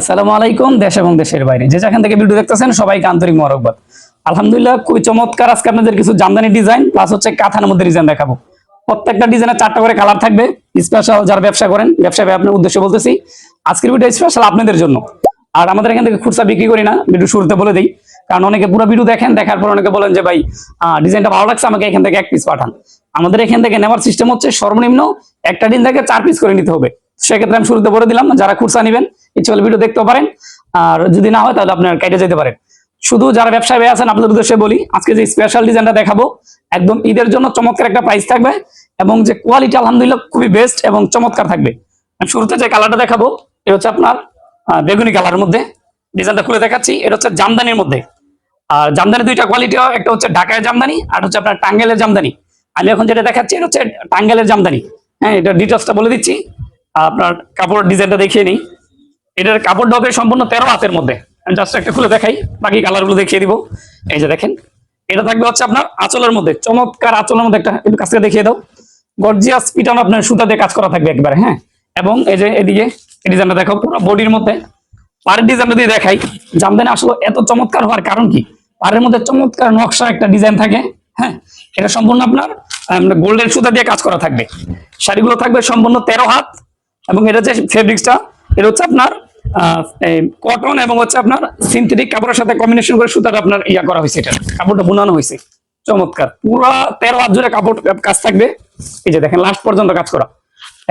আসসালামু আলাইকুম, দেশ এবং দেশের বাইরে। যে যেখান থেকে ভিডিও দেখতেছেন, সবাইকে আন্তরিক মোবারকবাদ। আলহামদুলিল্লাহ, খুবই চমৎকার আজকে আপনাদের কিছু জামদানি ডিজাইন প্লাস হচ্ছে কাঁথার মধ্যে ডিজাইন দেখাবো। প্রত্যেকটা ডিজাইনের চারটা করে কালার থাকবে। স্পেশাল যারা ব্যবসা করেন, ব্যবসা আপনার উদ্দেশ্য বলতেছি, আজকের ভিডিও স্পেশাল আপনাদের জন্য। আর আমাদের এখান থেকে খুচরা বিক্রি করি না ভিডিও শুরুতে বলে দিই। কারণ অনেকে পুরো ভিডিও দেখেন, দেখার পর অনেকে বলেন যে, ভাই ডিজাইনটা ভালো লাগছে, আমাকে এখান থেকে এক পিস পাঠান। আমাদের এখান থেকে নেওয়ার সিস্টেম হচ্ছে সর্বনিম্ন একটা দিন থেকে চার পিস করে নিতে হবে। সেক্ষেত্রে আমি শুরুতে বলে দিলাম, যারা খুচরা নেবেন ইচ্ছে হলে ভিডিও দেখতে পারেন। আর যদি না হয়, তাহলে আপনার কেটে যেতে পারেন। শুধু যারা ব্যবসায় আছেন, আপনাদের উদ্দেশ্যে বলি, আজকে যে স্পেশাল ডিজাইনটা দেখাবো, একদম ঈদের জন্য চমৎকার একটা প্রাইস থাকবে এবং যে কোয়ালিটি আলহামদুলিল্লাহ খুবই বেস্ট এবং চমৎকার থাকবে। শুরুতে যে কালারটা দেখাবো, এটা হচ্ছে আপনার বেগুনি কালারের মধ্যে। ডিজাইনটা খুলে দেখাচ্ছি, এটা হচ্ছে জামদানির মধ্যে। আর জামদানি দুইটা কোয়ালিটি একটা হচ্ছে ঢাকায় জামদানি, আর হচ্ছে আপনার টাঙ্গেলের জামদানি। আমি এখন যেটা দেখাচ্ছি, এটা হচ্ছে টাঙ্গেলের জামদানি। হ্যাঁ এটা ডিটেলসটা বলে দিচ্ছি। আপনার কাপড়ের ডিজাইনটা দেখিয়ে নিই। এটার কাপড় হবে সম্পূর্ণ তেরো হাতের মধ্যে। আমি জাস্ট একটা খুলে দেখাই, বাকি কালারগুলো দেখিয়ে দিব। এই যে দেখেন, এটা থাকবে হচ্ছে আপনার আঁচলের মধ্যে, চমৎকার আঁচলের মধ্যে একটা, একটু কাছ দেখিয়ে দাও। গর্জিয়াস পিটানো আপনার সুতা দিয়ে কাজ করা থাকবে একবারে হ্যাঁ? এবং এই যে এদিকে ডিজাইনটা দেখো, পুরো বডির মধ্যে পাড়ের ডিজাইনটা দিয়ে দেখাই। জামদানি আসলে এত চমৎকার হওয়ার কারণ কি? পাড়ের মধ্যে চমৎকার নকশা একটা ডিজাইন থাকে হ্যাঁ? এটা সম্পূর্ণ আপনার গোল্ডের সুতা দিয়ে কাজ করা থাকবে। শাড়িগুলো থাকবে সম্পূর্ণ তেরো হাত, এবং এটা যে ফেব্রিক্সটা এটা হচ্ছে আপনার কটন এবং হচ্ছে আপনার সিনথেটিক কাপড়ের সাথে কম্বিনেশন করে সুতাটা আপনার ইয়া করা হয়েছে এটা। কাপড়টা বুনানো হয়েছে। চমৎকার। পুরো তেরো হাত জুড়ে কাপড় কাজ থাকবে। এই যে দেখেন লাস্ট পর্যন্ত কাজ করা।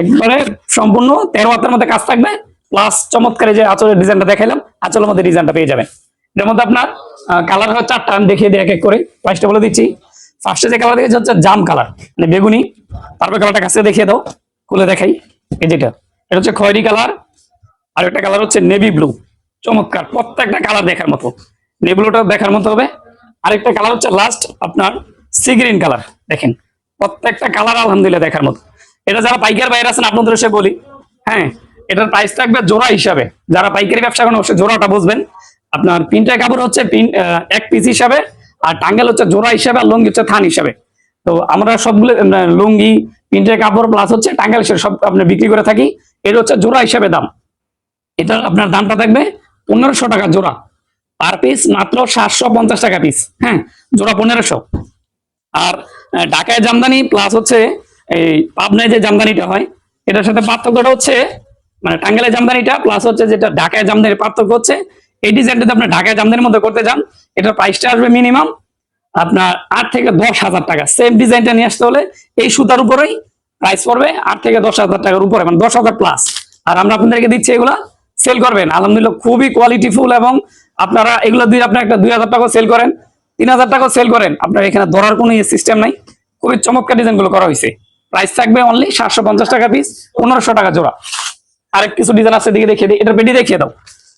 একবারে সম্পূর্ণ তেরো হাতের মধ্যে কাজ থাকবে। প্লাস চমৎকার যে আঁচলের ডিজাইনটা দেখাইলাম, আঁচলের মধ্যে ডিজাইনটা পেয়ে যাবেন। এর মধ্যে আপনার কালার হয় চারটা। আমি দেখিয়ে দিই এক এক করে। প্রাইসটা বলে দিচ্ছি। ফার্স্টে যে কালার দেখেছি হচ্ছে জাম কালার মানে বেগুনি। তারপর কালারটা কাছে দেখিয়ে দাও, খুলে দেখাই। এই যেটা, এটা হচ্ছে খয়েরি কালার আর একটা কালার হচ্ছে নেভি ব্লু চমৎকার, প্রত্যেকটা কালার দেখার মতো। নেভি দেখার মতো হবে। আরেকটা কালার হচ্ছে লাস্ট আপনার সি গ্রিন কালার দেখেন। প্রত্যেকটা কালার আলহামদুলিল্লাহ দেখার মতো। এটা যারা পাইকার বাইরে আছেন, আপনাদের সে বলি হ্যাঁ এটার প্রাইস থাকবে জোড়া হিসাবে। যারা পাইকারি ব্যবসা করেন, অবশ্যই জোড়াটা বুঝবেন। আপনার প্রিন্টের কাপড় হচ্ছে প্রিন্ট এক পিস হিসাবে, আর টাঙ্গেল হচ্ছে জোড়া হিসাবে, আর লুঙ্গি হচ্ছে থান হিসাবে। তো আমরা সবগুলো লুঙ্গি প্রিন্টের কাপড় প্লাস হচ্ছে টাঙ্গেল সব আপনার বিক্রি করে থাকি। এটা হচ্ছে জোড়া হিসাবে দাম। এটা আপনার দামটা থাকবে পনেরোশো টাকা জোড়া। পার পিস মাত্র সাতশো পঞ্চাশ টাকা পিস হ্যাঁ জোড়া পনেরোশো। আর ঢাকায় জামদানি প্লাস হচ্ছে এই পাবনায় যে জামদানিটা হয়, এটার সাথে পার্থক্যটা হচ্ছে মানে টাঙ্গাইলের জামদানিটা প্লাস হচ্ছে যেটা ঢাকায় জামদানির পার্থক্য হচ্ছে, এই ডিজাইনটা যদি আপনার ঢাকায় জামদানির মধ্যে করতে যান, এটার প্রাইসটা আসবে মিনিমাম আপনার আট থেকে দশ হাজার টাকা। সেম ডিজাইনটা নিয়ে আসতে হলে এই সুতার উপরেই প্রাইস পড়বে আট থেকে দশ হাজার টাকার উপরে মানে দশ হাজার প্লাস আর আমরা আপনাদেরকে দিচ্ছি এগুলা সেল করবেন। আলহামদুলিল্লাহ খুবই কোয়ালিটিফুল এবং আপনারা এগুলো দিয়ে আপনার একটা দুই হাজার টাকা সেল করেন, তিন হাজার টাকা সেল করেন। আপনার এখানে ধরার কোনো সিস্টেম নাই। খুবই চমৎকার ডিজাইনগুলো করা হয়েছে। প্রাইস থাকবে অনলি সাতশো পঞ্চাশ টাকা পিস পনেরোশো টাকা জোড়া। আরেক কিছু ডিজাইন আছে দিকে দেখিয়ে দিই। এটা পেডি দেখিয়ে দাও।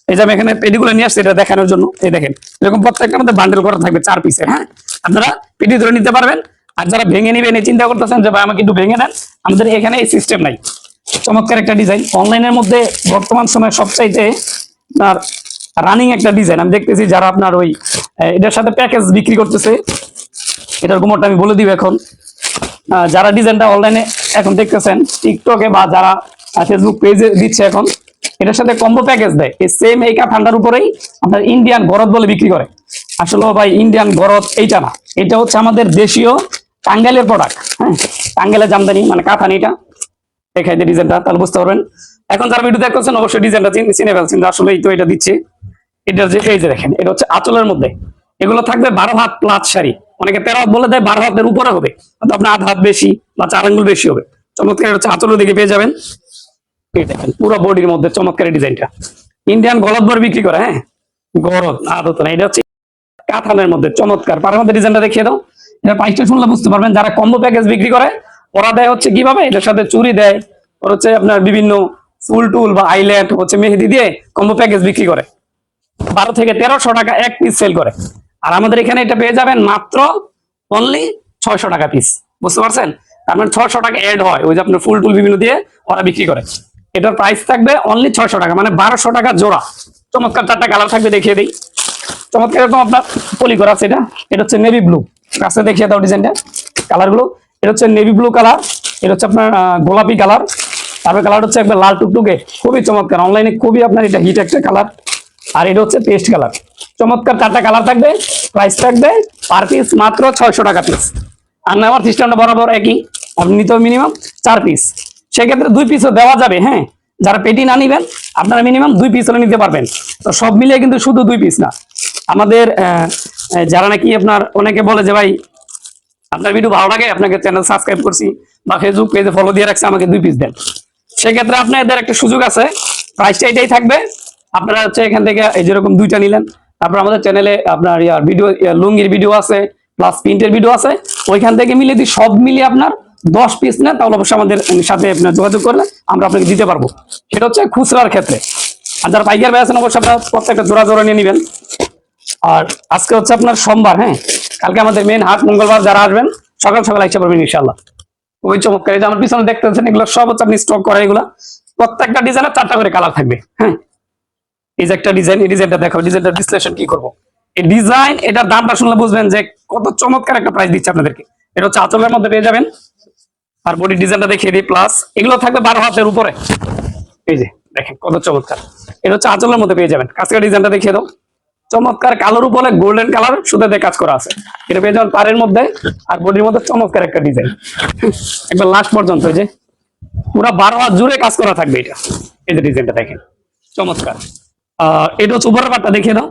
এই যে আমি এখানে পেডিগুলো নিয়ে আসছি, এটা দেখানোর জন্য। এই দেখেন, এরকম প্রত্যেকটা মধ্যে বান্ডেল করা থাকবে চার পিসের হ্যাঁ? আপনারা পেডি ধরে নিতে পারবেন। আর যারা ভেঙে এই চিন্তা করতেছেন যে, ভাই, আমাকে একটু ভেঙে নেন আমাদের এখানে এই সিস্টেম নাই। চমৎকার একটা ডিজাইন অনলাইনের মধ্যে বর্তমান সময়ে সবচাইতে আপনার রানিং একটা ডিজাইন আমি দেখতেছি যারা আপনার ওই এটার সাথে প্যাকেজ বিক্রি করতেছে, এটার গুমরটা আমি বলে দিব এখন। যারা ডিজাইনটা অনলাইনে এখন দেখতেছেন টিকটকে বা যারা ফেসবুক পেজে দিচ্ছে এখন, এটার সাথে কম্বো প্যাকেজ দেয়। এই সেম এই কাঠান্ডার উপরেই আপনার ইন্ডিয়ান গরদ বলে বিক্রি করে। আসলে ভাই ইন্ডিয়ান গরদ এইটা না। এটা হচ্ছে আমাদের দেশীয় টাঙ্গাইলের প্রোডাক্ট হ্যাঁ? টাঙ্গাইলের জামদানি মানে কাঠানি এটা। দিয়ে ডিজাইনটা, তাহলে বুঝতে পারবেন। এখন যারা ভিডিও দেখতেছেন অবশ্যই ডিজাইনটা চিনে ফেলছেন। আসলে এই তো এটা দিচ্ছে। এটা যে এই যে দেখেন, এটা হচ্ছে আঁচলের মধ্যে। এগুলো থাকবে বারো হাত প্লাস শাড়ি। অনেকে তেরো হাত বলে দেয়, বারো হাতের উপরে হবে। আপনার আধ হাত বেশি বা চার আঙ্গুল বেশি হবে। চমৎকার এটা হচ্ছে আঁচলের দিকে পেয়ে যাবেন। এই দেখেন, পুরো বডির মধ্যে চমৎকার ডিজাইনটা। ইন্ডিয়ান গলদ বর বিক্রি করে হ্যাঁ? গরদ আদত না, এটা হচ্ছে কাঁথানের মধ্যে চমৎকার। পারের মধ্যে ডিজাইনটা দেখিয়ে দাও। এটা প্রাইসটা শুনলে বুঝতে পারবেন। যারা কম্বো প্যাকেজ বিক্রি করে, ওরা দেয় হচ্ছে কীভাবে? এটার সাথে চুরি দেয়। ওর হচ্ছে আপনার বিভিন্ন ফুল টুল বা আইল্যান্ড হচ্ছে মেহেদি দিয়ে কম্বো প্যাকেজ বিক্রি করে। বারো থেকে তেরোশো টাকা এক পিস সেল করে। আর আমাদের এখানে এটা পেয়ে যাবেন মাত্র অনলি ছয়শো টাকা পিস বুঝতে পারছেন? তার মানে ছয়শো টাকা এড হয়। ওই যে আপনার ফুল টুল বিভিন্ন দিয়ে ওরা বিক্রি করে। এটার প্রাইস থাকবে অনলি ছয়শো টাকা মানে বারোশো টাকা জোড়া। চমৎকার চারটা কালার থাকবে, দেখিয়ে দিই। চমৎকার এরকম আপনার পলি করা আছে এটা। এটা হচ্ছে নেভি ব্লু কাছে দেখিয়ে দাও ডিজাইনটা কালারগুলো। এটা হচ্ছে নেভি ব্লু কালার এটা হচ্ছে আপনার গোলাপি কালার তারপরে কালার হচ্ছে একবার লাল টুকটুকে, খুবই চমৎকার। অনলাইনে খুবই আপনার এটা হিট একটা কালার আর এটা হচ্ছে পেস্ট কালার চমৎকার চারটা কালার থাকবে প্রাইস থাকবে পার পিস মাত্র ছয়শো টাকা পিস আর নেওয়ার সিস্টেমটা বরাবর একই, আপনি নিতে মিনিমাম চার পিস সেক্ষেত্রে দুই পিসও দেওয়া যাবে হ্যাঁ? যারা পেটি না নিবেন, আপনারা মিনিমাম দুই পিস হলে নিতে পারবেন। তো সব মিলিয়ে কিন্তু শুধু দুই পিস না। আমাদের যারা নাকি আপনার, অনেকে বলে যে ভাই, আপনার ভিডিও ভালো লাগে, আপনাকে চ্যানেল সাবস্ক্রাইব করছি, বা ফেসবুক পেজে ফলো দিয়ে রাখছে, আমাকে দুই পিস দেন। সেক্ষেত্রে আপনাদের একটা সুযোগ আছে। প্রাইসটা এটাই থাকবে। আপনারা হচ্ছে এখান থেকে এই যেরকম দুইটা নিলেন, তারপর আমাদের চ্যানেলে আপনার ভিডিও লুঙ্গির ভিডিও আছে প্লাস প্রিন্টের ভিডিও আছে। ওইখান থেকে মিলিয়ে দিই সব মিলিয়ে আপনার দশ পিস নেন, তাহলে অবশ্যই আমাদের সাথে আপনার যোগাযোগ করলে আমরা আপনাকে দিতে পারব। সেটা হচ্ছে খুচরার ক্ষেত্রে। আর যারা পাইকার ভাই আছেন, অবশ্যই আপনার প্রত্যেকটা জোড়া জোড়া নিয়ে নেবেন। আর আজকে হচ্ছে আপনার সোমবার হ্যাঁ? কালকে আমাদের মেন হাট, মঙ্গলবার, যারা আসবেন, সকাল সকাল এসে পারবেন ইনশাল্লাহ ওই চমৎকার, এই যে আমার পিছনে দেখতেছেন, এগুলো সব হচ্ছে আপনি স্টক করা, এগুলা প্রত্যেকটা ডিজাইনের চারটা করে কালার থাকবে হ্যাঁ? এই যে একটা ডিজাইন এই ডিজাইনটা দেখো ডিজাইনটা বিশ্লেষণ কি করব? এই ডিজাইন এটার দামটা শুনলে বুঝবেন যে কত চমৎকার একটা প্রাইস দিচ্ছে আপনাদেরকে। এটা হচ্ছে আঁচলের মধ্যে পেয়ে যাবেন। আর বডি ডিজাইনটা দেখিয়ে দিই প্লাস এগুলো থাকবে বারো হাতের উপরে। এই যে দেখেন কত চমৎকার। এটা হচ্ছে আঁচলের মধ্যে পেয়ে যাবেন। কাজকে ডিজাইনটা দেখিয়ে দাও। চমৎকার কালোর উপরে গোল্ডেন কালার সুতাতে কাজ করা আছে। এটা পেয়ে যাবেন পাড়ের মধ্যে আর বডির মধ্যে চমৎকার একটা ডিজাইন একবার লাস্ট পর্যন্ত যে, পুরো বারো হাত জুড়ে কাজ করা থাকবে এটা। এই যে ডিজাইনটা দেখেন, চমৎকার। এটা হচ্ছে উপরের পাটটা দেখিয়ে দাও।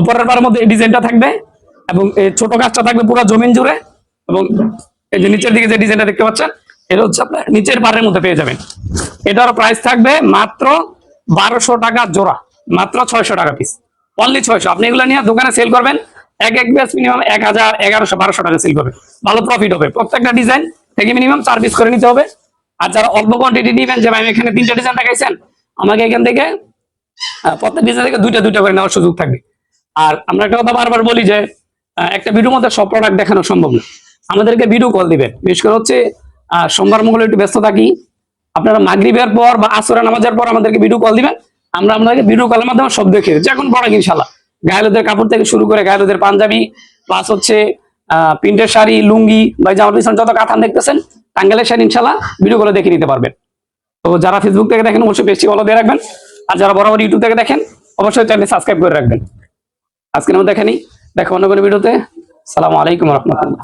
উপরের পাড়ের মধ্যে এই ডিজাইনটা থাকবে এবং এই ছোট কাজটা থাকবে পুরো জমিন জুড়ে এবং এই যে নিচের দিকে যে ডিজাইনটা দেখতে পাচ্ছেন, এটা হচ্ছে আপনার নিচের পাড়ের মধ্যে পেয়ে যাবেন। এটার প্রাইস থাকবে মাত্র বারোশো টাকা জোড়া, মাত্র ছয়শো টাকা পিস অনলি ছয়শো। আপনি এগুলো নিয়ে দোকানে সেল করবেন, এক এক ব্যাস মিনিমাম এক হাজার এগারোশো, বারোশো টাকা সেল করবে। ভালো প্রফিট হবে। প্রত্যেকটা ডিজাইন থেকে মিনিমাম চার পিস করে নিতে হবে। আর যারা অল্প কোয়ান্টিটি নিবেন, যে ভাই আমি এখানে তিনটা ডিজাইন দেখাইছেন, আমাকে এখান থেকে প্রত্যেক ডিজাইন থেকে দুইটা দুইটা করে নেওয়ার সুযোগ থাকবে। আর আমরা একটা কথা বারবার বলি যে একটা ভিডিওর মধ্যে সব প্রোডাক্ট দেখানো সম্ভব না। আমাদেরকে ভিডিও কল দিবেন। বিশেষ করে হচ্ছে সোমবার মঙ্গলে একটু ব্যস্ত থাকি। আপনারা মাগরিবের পর বা আসরে নামাজের পর আমাদেরকে ভিডিও কল দিবেন। আমরা আপনাকে ভিডিও কলের মাধ্যমে সব দিই। যে এখন প্রোডাক্ট ইনশাল্লাহ গায়েলদের কাপড় থেকে শুরু করে গায়েলদের পাঞ্জাবি প্লাস হচ্ছে, আহ, প্রিন্টের শাড়ি, লুঙ্গি, বা জামার পিছনে যত কাতান দেখতেছেন টাঙ্গালের শাড়ি ইনশাল্লাহ ভিডিও কলে দেখে নিতে পারবেন। তো যারা ফেসবুক থেকে দেখেন, অবশ্যই পেজটি ফলো দিয়ে রাখবেন। আর যারা বরাবর ইউটিউব থেকে দেখেন, অবশ্যই চ্যানেল সাবস্ক্রাইব করে রাখবেন। আজকের মতো দেখেনি দেখো অন্য কোনো ভিডিওতে সালামু আলাইকুম রহমতুল্লাহ।